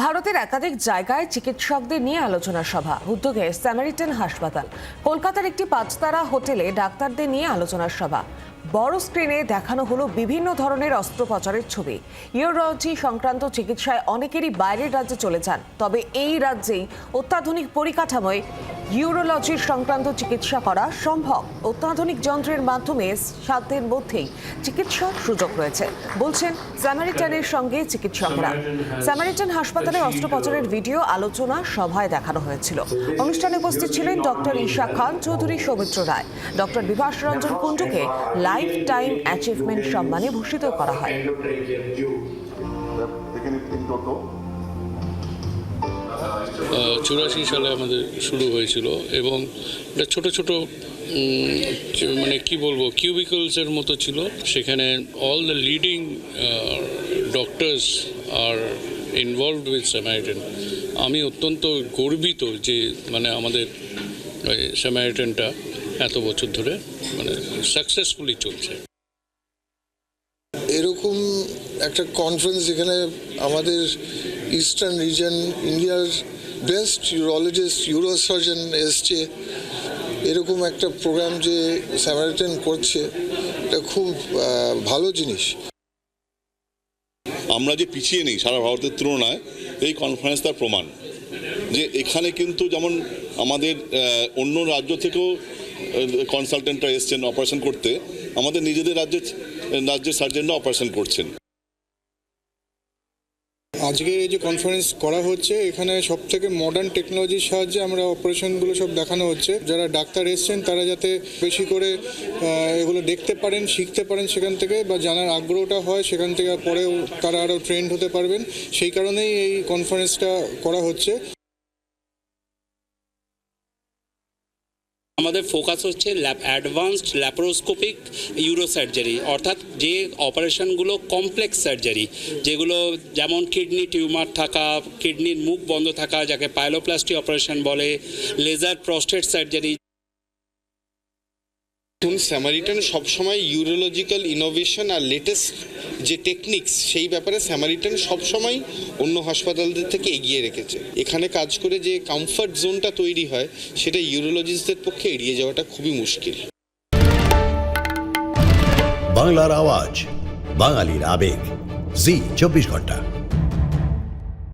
ভারতের একাধিক জায়গায় চিকিৎসকদের নিয়ে আলোচনা সভা। উদ্যোগে স্যামারিটেন হাসপাতাল। কলকাতার একটি পাঁচতারা হোটেলে ডাক্তারদের নিয়ে আলোচনা সভা। বড় স্ক্রিনে দেখানো হলো বিভিন্ন ধরনের অস্ত্রোপচারের ছবি। ইউরোলজি সংক্রান্ত চিকিৎসায় অনেকেরই বাইরের রাজ্যে চলে যান। তবে এই রাজ্যেই অত্যাধুনিক পরিকাঠামোয় ইউরোলজির সংক্রান্ত চিকিৎসা করা সম্ভব। অত্যাধুনিক যন্ত্রের মাধ্যমে সাধ্যের মধ্যেই চিকিৎসার সুযোগ রয়েছে। বলছেন স্যামারিটানের সঙ্গে চিকিৎসকরা। স্যামারিটান হাসপাতালে অস্ত্রোপচারের ভিডিও আলোচনা সভায় দেখানো হয়েছিল। অনুষ্ঠানে উপস্থিত ছিলেন ডক্টর ঈশা খান চৌধুরী সৌমিত্র রায়। ডক্টর বিভাস রঞ্জন কুণ্ডুকে লাইফ টাইম অ্যাচিভমেন্ট সম্মানে ভূষিত করা হয়। চুরাশি সালে আমাদের শুরু হয়েছিল এবং এটা ছোট ছোট মানে কি বলব কিউবিকলসের মতো ছিল। সেখানে অল দ্য লিডিং ডক্টরস আর ইনভলভড উইথ স্যামারিটেন আমি অত্যন্ত গর্বিত যে মানে আমাদের স্যামারিটেনটা এত বছর ধরে মানে সাকসেসফুলি চলছে। এরকম একটা কনফারেন্স যেখানে আমাদের ইস্টার্ন রিজন ইন্ডিয়ার বেস্ট ইউরোলজিস্ট ইউরোসার্জন এসছে। এরকম একটা প্রোগ্রাম যে স্যামারিটান করছে, এটা খুব ভালো জিনিস। আমরা যে পিছিয়ে নেই সারা ভারতের তুলনায়, এই কনফারেন্স তার প্রমাণ। যে এখানে কিন্তু যেমন আমাদের অন্য রাজ্য থেকেও কনসালটেন্টরা এসছেন অপারেশন করতে, আমাদের নিজেদের রাজ্যের রাজ্যের সার্জেনরা অপারেশন করছেন। আজকে এই যে কনফারেন্স করা হচ্ছে, এখানে সব থেকে মডার্ন টেকনোলজির সাহায্যে আমরা অপারেশনগুলো সব দেখানো হচ্ছে। যারা ডাক্তার এসছেন, তারা যাতে বেশি করে এগুলো দেখতে পারেন, শিখতে পারেন সেখান থেকে বা জানার আগ্রহটা হয়, সেখান থেকে পরেও তারা আরও ট্রেন্ড হতে পারবেন। সেই কারণেই এই কনফারেন্সটা করা হচ্ছে। আমাদের ফোকাস হচ্ছে ল্যাপ, অ্যাডভান্সড ল্যাপারোস্কোপিক ইউরোসার্জারি, অর্থাৎ যে অপারেশনগুলো কমপ্লেক্স সার্জারি, যেগুলো যেমন কিডনি টিউমার থাকা, কিডনির মুখ বন্ধ থাকা, যাকে পাইলোপ্লাস্টি অপারেশন বলে, লেজার প্রস্টেট সার্জারি দেখুন স্যামারিটান সবসময় ইউরোলজিক্যাল ইনোভেশন আর লেটেস্ট যে টেকনিক্স সেই ব্যাপারে স্যামারিটান সবসময় অন্য হাসপাতালদের থেকে এগিয়ে রেখেছে। এখানে কাজ করে যে কমফর্ট জোনটা তৈরি হয়, সেটা ইউরোলজিস্টদের পক্ষে এড়িয়ে যাওয়াটা খুবই মুশকিল। বাংলার আওয়াজ, বাঙালির আবেগ। জি, চব্বিশ ঘণ্টা।